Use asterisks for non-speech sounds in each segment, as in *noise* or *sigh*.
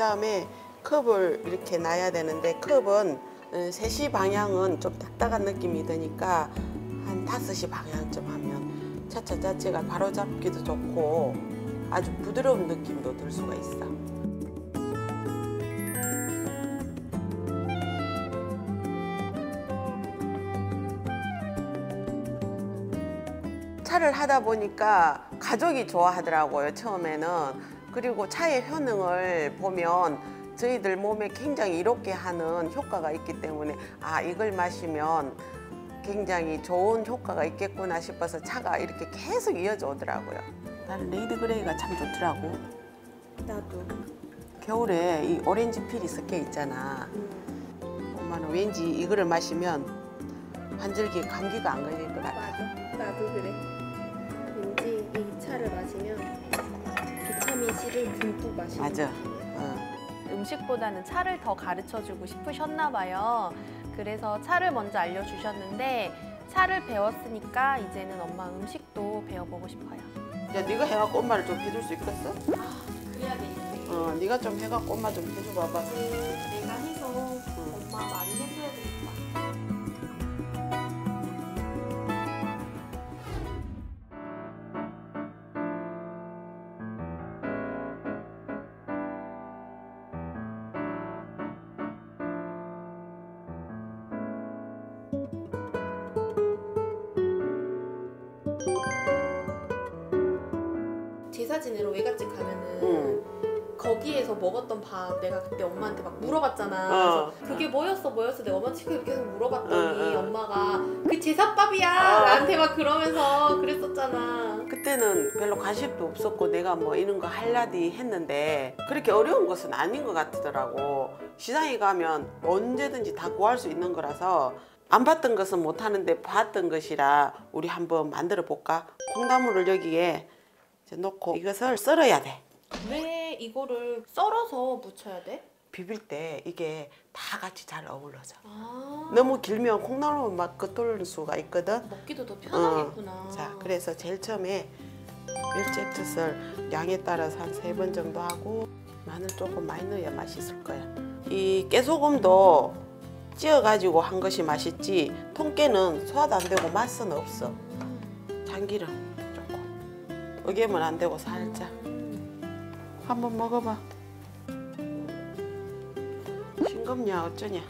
다음에 컵을 이렇게 놔야 되는데 컵은 어, 3시 방향은 좀 딱딱한 느낌이 드니까 한 5시 방향쯤 하면 차차차차가 바로 잡기도 좋고 아주 부드러운 느낌도 들 수가 있어. 차를 하다 보니까 가족이 좋아하더라고요 처음에는 그리고 차의 효능을 보면 저희들 몸에 굉장히 이롭게 하는 효과가 있기 때문에 아 이걸 마시면 굉장히 좋은 효과가 있겠구나 싶어서 차가 이렇게 계속 이어져 오더라고요 나는 레이드 그레이가 참 좋더라고 나도. 겨울에 이 오렌지 필이 섞여 있잖아 엄마는 왠지 이거를 마시면 환절기에 감기가 안 걸릴 것 같아 맞아. 나도 그래. C를 듬뿍 마시는 맞아. 어. 음식보다는 차를 더 가르쳐 주고 싶으셨나 봐요. 그래서 차를 먼저 알려주셨는데 차를 배웠으니까 이제는 엄마 음식도 배워보고 싶어요. 야 네가 해갖고 엄마를 좀 해줄 수 있겠어? 그래야 돼. 어, 네가 좀 해갖고 엄마 좀 해줘 봐봐. 내가 해서 엄마 많이 해 지내러 외갓집 가면은 응. 거기에서 먹었던 밥 내가 그때 엄마한테 막 물어봤잖아. 어. 그래서 그게 뭐였어 뭐였어 내가 엄마한테 계속 계속 물어봤더니 어, 어. 엄마가 그 제사밥이야 어. 나한테 막 그러면서 그랬었잖아. 그때는 별로 관심도 없었고 내가 뭐 이런 거 할라디 했는데 그렇게 어려운 것은 아닌 것 같더라고. 시장에 가면 언제든지 다 구할 수 있는 거라서 안 봤던 것은 못 하는데 봤던 것이라 우리 한번 만들어 볼까? 콩나물을 여기에 이제 넣고 이것을 썰어야 돼. 왜 이거를 썰어서 무쳐야 돼? 비빌 때 이게 다 같이 잘 어우러져. 아 너무 길면 콩나물 막 겉돌 수가 있거든. 먹기도 더 편하겠구나. 어. 자, 그래서 제일 처음에 멸치액젓을 양에 따라서 한 세 번 정도 하고 마늘 조금 많이 넣어야 맛있을 거야. 이 깨소금도 찌어가지고 한 것이 맛있지 통깨는 소화도 안 되고 맛은 없어. 음. 참기름. 으개면 안 되고 살짝. 한번 먹어봐. 싱겁냐 어쩌냐.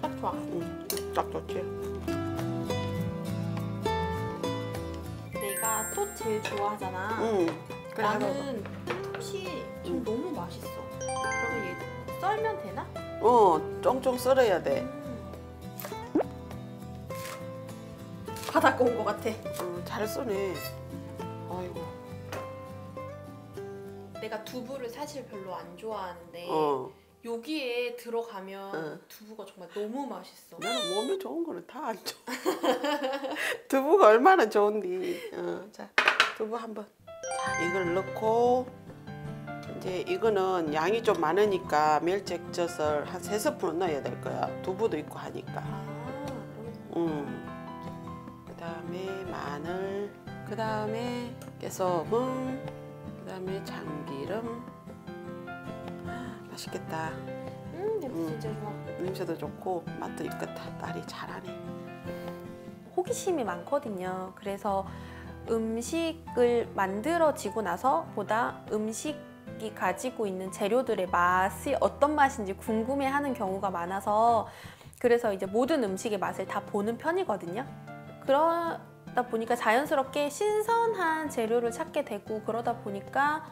딱 좋아. 음, 딱 좋지. 내가 톳 제일 좋아하잖아. 응. 그래 나는 톳이 좀 음. 너무 맛있어. 그러면 얘 썰면 되나? 어, 쫑쫑 썰어야 돼. 바닷가 온 것 같아. 어, 잘 써네. 아이고. 내가 두부를 사실 별로 안 좋아하는데 어. 여기에 들어가면 어. 두부가 정말 너무 맛있어. 나는 몸이 좋은 거는 다 안 좋아. *laughs* 두부가 얼마나 좋은디. 어, 자, 두부 한번. 자, 이걸 넣고 이제 이거는 양이 좀 많으니까 멸치액젓을 한 세 스푼 넣어야 될 거야. 두부도 있고 하니까. 아, 음. 그다음에 마늘, 그 다음에 깨소금, 그 다음에 참기름. 아, 맛있겠다. 음, 냄새 음. 진짜 좋아. 냄새도 좋고 맛도 있겠다. 딸이 잘하네. 호기심이 많거든요. 그래서 음식을 만들어지고 나서 보다 음식이 가지고 있는 재료들의 맛이 어떤 맛인지 궁금해하는 경우가 많아서 그래서 이제 모든 음식의 맛을 다 보는 편이거든요. 그러다 보니까 자연스럽게 신선한 재료를 찾게 되고 그러다 보니까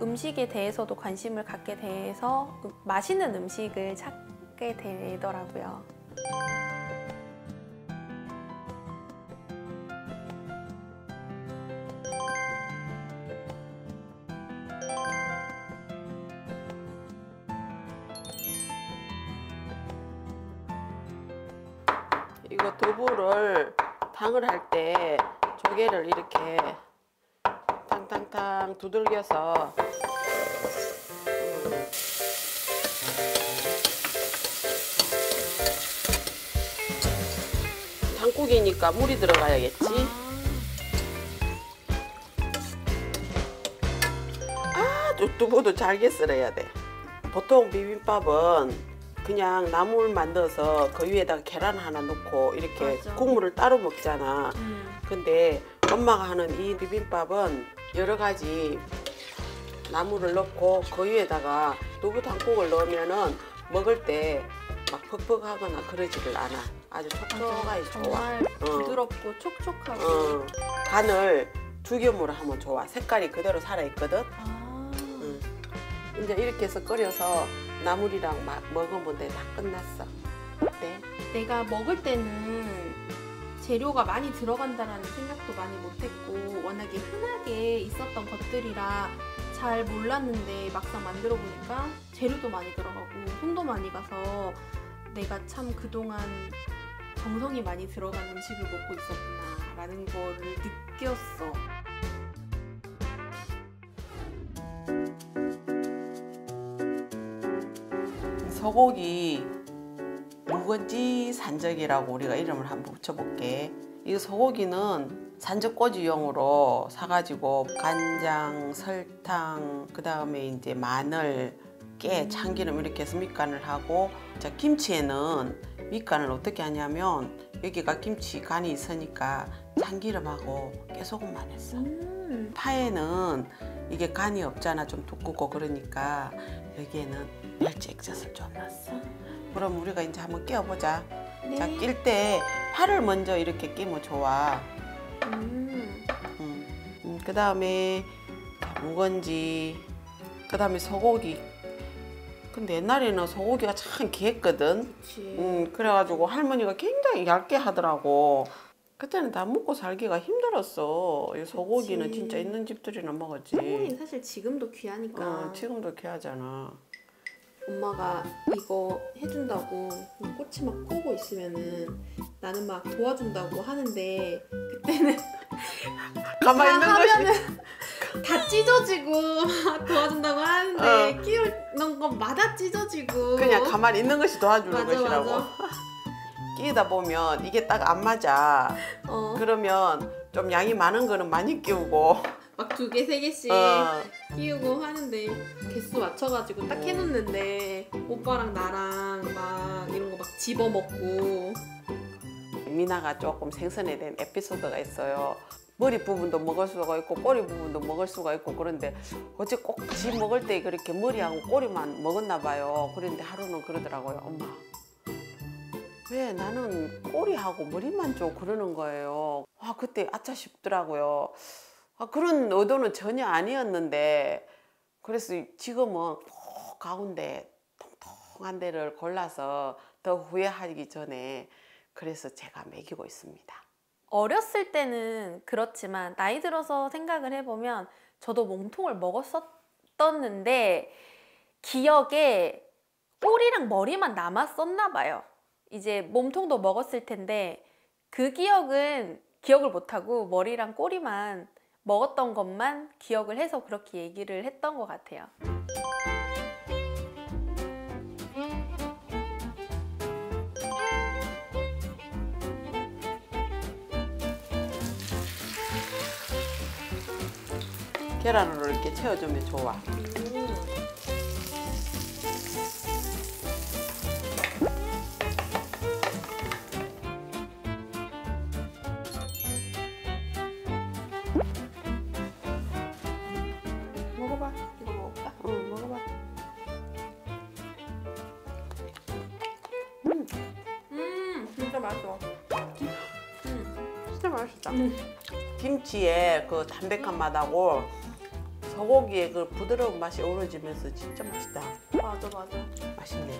음식에 대해서도 관심을 갖게 돼서 맛있는 음식을 찾게 되더라고요. 이거 두부를 방을 할 때 조개를 이렇게 탕탕탕 두들겨서 장국이니까 물이 들어가야겠지? 아 두부도 잘게 썰어야 돼. 보통 비빔밥은 그냥 나물 만들어서 그 위에다가 계란 하나 넣고 이렇게 맞아. 국물을 따로 먹잖아. 음. 근데 엄마가 하는 이 비빔밥은 여러 가지 나물을 넣고 그 위에다가 두부 당국을 넣으면은 먹을 때 막 퍽퍽하거나 그러지를 않아. 아주 촉촉하게 좋아. 정말 어. 부드럽고 촉촉하고. 어, 간을 죽여물로 하면 좋아. 색깔이 그대로 살아 있거든. 아. 응. 이제 이렇게 해서 끓여서 나물이랑 막 돼. 다 끝났어. 어때? 내가 먹을 때는 재료가 많이 들어간다라는 생각도 많이 못했고 워낙에 흔하게 있었던 것들이라 잘 몰랐는데 막상 만들어 보니까 재료도 많이 들어가고 손도 많이 가서 내가 참 그동안 정성이 많이 들어간 음식을 먹고 있었구나 라는 거를 느꼈어. 소고기 묵은지 산적이라고 우리가 이름을 한번 붙여볼게. 이 소고기는 산적꼬지용으로 사가지고 간장, 설탕, 그 다음에 이제 마늘, 깨, 참기름 이렇게 해서 밑간을 하고 자 김치에는 밑간을 어떻게 하냐면 여기가 김치 간이 있으니까 참기름하고 깨소금만 했어. 음. 파에는 이게 간이 없잖아 좀 두껍고 그러니까 여기에는 멸치 액젓을 좀 넣었어 그럼 우리가 이제 한번 끼워보자 네. 자 낄때 파를 먼저 이렇게 끼면 좋아 음. 음. 그 다음에 묵은지 그 다음에 소고기 근데 옛날에는 소고기가 참 귀했거든 그치. 음, 그래가지고 할머니가 굉장히 얇게 하더라고. 그때는 다 먹고 살기가 힘들었어. 이 소고기는 그치. 진짜 있는 집들이나 먹었지. 소고기는 사실 지금도 귀하니까 어, 지금도 귀하잖아. 엄마가 이거 해준다고 꼬치 막 퍼고 있으면은 나는 막 도와준다고 하는데 그때는 *laughs* 가만히 있는 것이. 하면은 다 찢어지고 막 도와준다고 하는데 어. 끼우는 것마다 찢어지고 그냥 가만히 있는 것이 도와주는 맞아, 것이라고. 맞아. *laughs* 끼우다 보면 이게 딱 안 맞아. 어, 그러면 좀 양이 많은 거는 많이 끼우고. 막 두 개 세 개씩 어, 끼우고 하는데 개수 맞춰가지고 딱 해놓는데 오빠랑 나랑 막 이런 거 막 집어 먹고 미나가 조금 생선에 대한 에피소드가 있어요. 머리 부분도 먹을 수가 있고 꼬리 부분도 먹을 수가 있고 그런데 어째 꼭지 먹을 때 그렇게 머리하고 꼬리만 먹었나 봐요. 그런데 하루는 그러더라고요. 엄마 왜 나는 꼬리하고 머리만 줘 그러는 거예요. 아 그때 아차 싶더라고요. 아, 그런 의도는 전혀 아니었는데 그래서 지금은 꼭 가운데 통통한 데를 골라서 더 후회하기 전에 그래서 제가 먹이고 있습니다. 어렸을 때는 그렇지만 나이 들어서 생각을 해보면 저도 몸통을 먹었었는데 기억에 꼬리랑 머리만 남았었나 봐요. 이제 몸통도 먹었을 텐데 그 기억은 기억을 못하고 머리랑 꼬리만 먹었던 것만 기억을 해서 그렇게 얘기를 했던 것 같아요. 계란으로 이렇게 채워주면 좋아. 김치의 그 담백한 맛하고 소고기의 그 부드러운 맛이 어우러지면서 진짜 맛있다. 맞아, 맞아. 맛있네.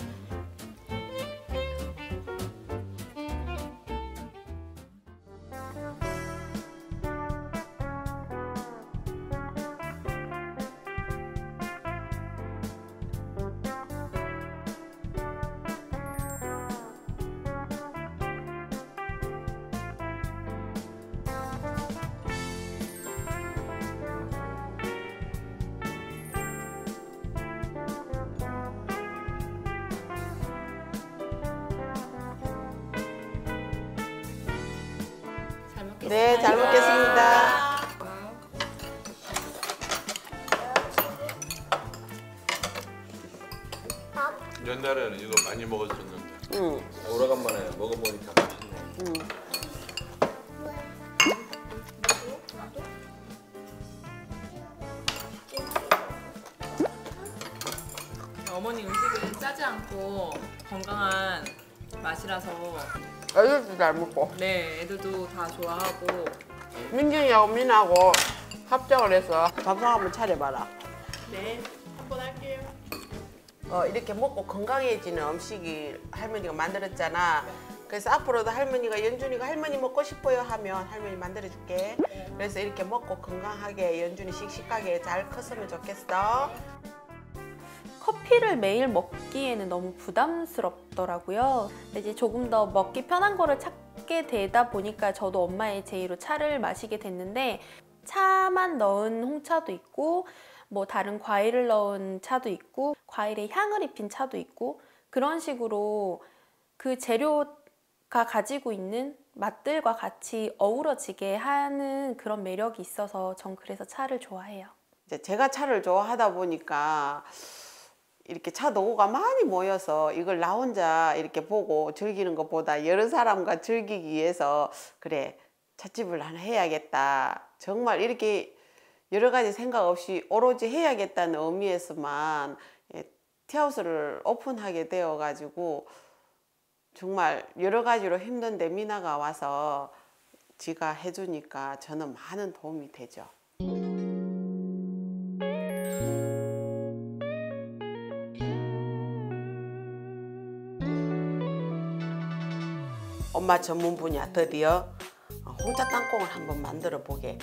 네, 잘 먹겠습니다. 옛날에는 이거 많이 먹었었는데 응. 오래간만에 먹어보니까 맛있네. 응. 어머니 음식은 짜지 않고 건강한 맛이라서 애들도 잘 먹고. 네 애들도 다 좋아하고 민준이하고 민하고 합작을 해서 밥상 한번 차려봐라. 네 한번 할게요. 어, 이렇게 먹고 건강해지는 음식이 할머니가 만들었잖아. 그래서 앞으로도 할머니가 연준이가 할머니 먹고 싶어요 하면 할머니 만들어줄게. 그래서 이렇게 먹고 건강하게 연준이 씩씩하게 잘 컸으면 좋겠어. 커피를 매일 먹기에는 너무 부담스럽더라고요. 이제 조금 더 먹기 편한 거를 찾게 되다 보니까 저도 엄마의 제의로 차를 마시게 됐는데 차만 넣은 홍차도 있고 뭐 다른 과일을 넣은 차도 있고 과일에 향을 입힌 차도 있고 그런 식으로 그 재료가 가지고 있는 맛들과 같이 어우러지게 하는 그런 매력이 있어서 전 그래서 차를 좋아해요. 제가 차를 좋아하다 보니까 이렇게 차 도구가 많이 모여서 이걸 나 혼자 이렇게 보고 즐기는 것보다 여러 사람과 즐기기 위해서 그래 찻집을 하나 해야겠다. 정말 이렇게 여러 가지 생각 없이 오로지 해야겠다는 의미에서만 예, 티하우스를 오픈하게 되어 가지고 정말 여러 가지로 힘든데 미나가 와서 지가 해주니까 저는 많은 도움이 되죠. 엄마 전문 분야 드디어 홍차 땅콩을 한번 만들어 보게.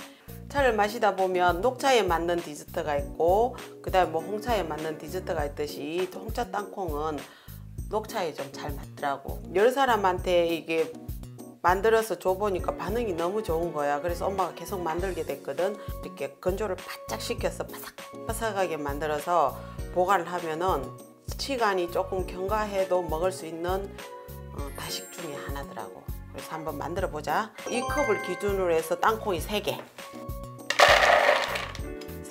차를 마시다 보면 녹차에 맞는 디저트가 있고 그 다음에 뭐 홍차에 맞는 디저트가 있듯이 홍차 땅콩은 녹차에 좀 잘 맞더라고. 여러 사람한테 이게 만들어서 줘보니까 반응이 너무 좋은 거야. 그래서 엄마가 계속 만들게 됐거든. 이렇게 건조를 바짝 시켜서 바삭바삭하게 만들어서 보관을 하면은 시간이 조금 경과해도 먹을 수 있는 어, 중에 하나더라고. 그래서 한번 만들어 보자. 이 컵을 기준으로 해서 땅콩이 3개.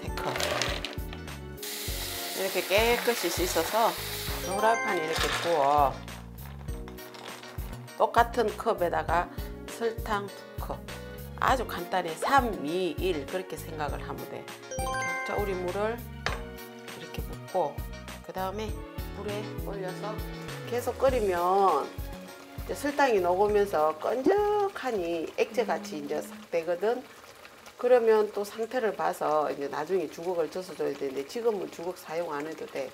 3컵. 이렇게 깨끗이 씻어서 후라이팬에 이렇게 부어. 똑같은 컵에다가 설탕 2컵. 아주 간단해. 3, 2, 1 그렇게 생각을 하면 돼. 이렇게 자, 우리 물을 이렇게 붓고 그 다음에 물에 올려서 계속 끓이면 이제 설탕이 녹으면서 끈적하니 액체같이 이제 싹 되거든. 그러면 또 상태를 봐서 이제 나중에 주걱을 져서 줘야 되는데 지금은 주걱 사용 안 해도 돼.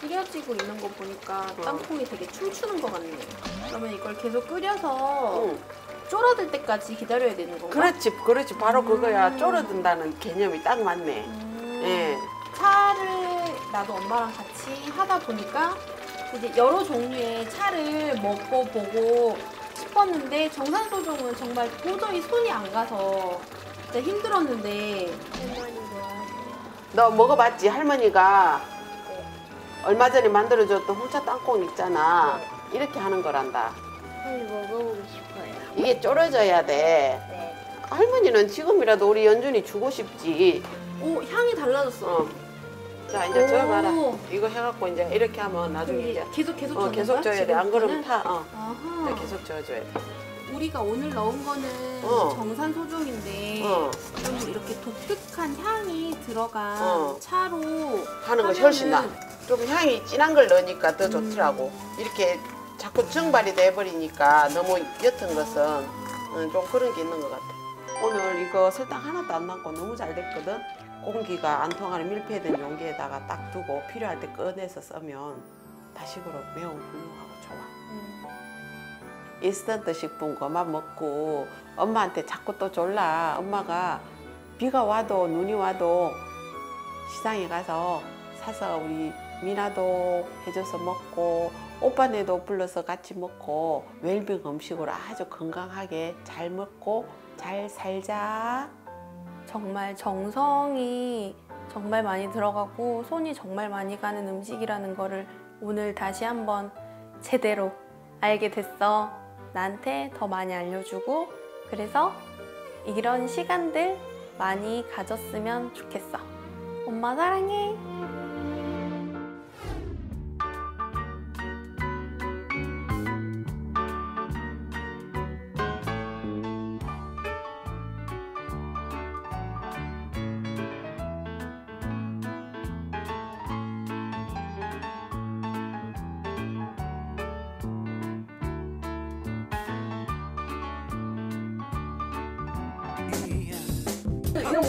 끓여지고 있는 거 보니까 어. 땅콩이 되게 춤추는 것 같네요. 그러면 이걸 계속 끓여서 응. 쫄아들 때까지 기다려야 되는 건가? 그렇지, 그렇지. 바로 그거야. 음. 쪼르든다는 개념이 딱 맞네. 음, 예. 차를 나도 엄마랑 같이 하다 보니까 이제 여러 종류의 차를 먹고 보고 싶었는데 정산소종은 정말 도저히 손이 안 가서 진짜 힘들었는데? 너 먹어봤지? 할머니가 네. 얼마 전에 만들어줬던 홍차 땅콩 있잖아. 이렇게 하는 거란다. 빨리 먹어보고 싶어요. 이게 쪼려져야 돼. 네. 할머니는 지금이라도 우리 연준이 주고 싶지. 오 향이 달라졌어. 어. 자 이제 오. 줘봐라. 이거 해갖고 이제 이렇게 하면 나중에 이제 계속 계속 어, 계속? 줘야 돼. 안 그러면? 타. 어. 아하. 네, 계속 줘줘야 돼. 우리가 오늘 넣은 거는 어. 정산 소종인데 어. 좀 이렇게 독특한 향이 들어간 어. 차로 하는 것이 훨씬 나. 좀 향이 진한 걸 넣으니까 더 좋더라고. 이렇게 자꾸 증발이 돼버리니까 너무 옅은 것은 음, 좀 그런 게 있는 것 같아. 오늘 이거 설탕 하나도 안 넣고 너무 잘 됐거든. 공기가 안 통하는 밀폐된 용기에다가 딱 두고 필요할 때 꺼내서 쓰면 다식으로 매우 훌륭하고 좋아. 음. 인스턴트 식품 그만 먹고 엄마한테 자꾸 또 졸라. 엄마가 비가 와도 눈이 와도 시장에 가서 사서 우리 미나도 해줘서 먹고 오빠네도 불러서 같이 먹고 웰빙 음식으로 아주 건강하게 잘 먹고 잘 살자. 정말 정성이 정말 많이 들어가고 손이 정말 많이 가는 음식이라는 거를 오늘 다시 한번 제대로 알게 됐어. 나한테 더 많이 알려주고 그래서 이런 시간들 많이 가졌으면 좋겠어. 엄마 사랑해.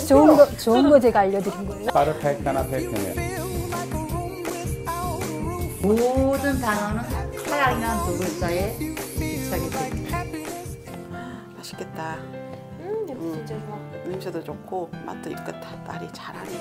좋은 거 좋은 거 제가 알려드린 거예요. 바로 팩 하나 팩이에요. 모든 단어는 하양이라는 두 글자에 비치하게 됩니다. 맛있겠다. 음, 냄새 음. 진짜 좋아. 냄새도 좋고 맛도 있겠다. 딸이 잘하네.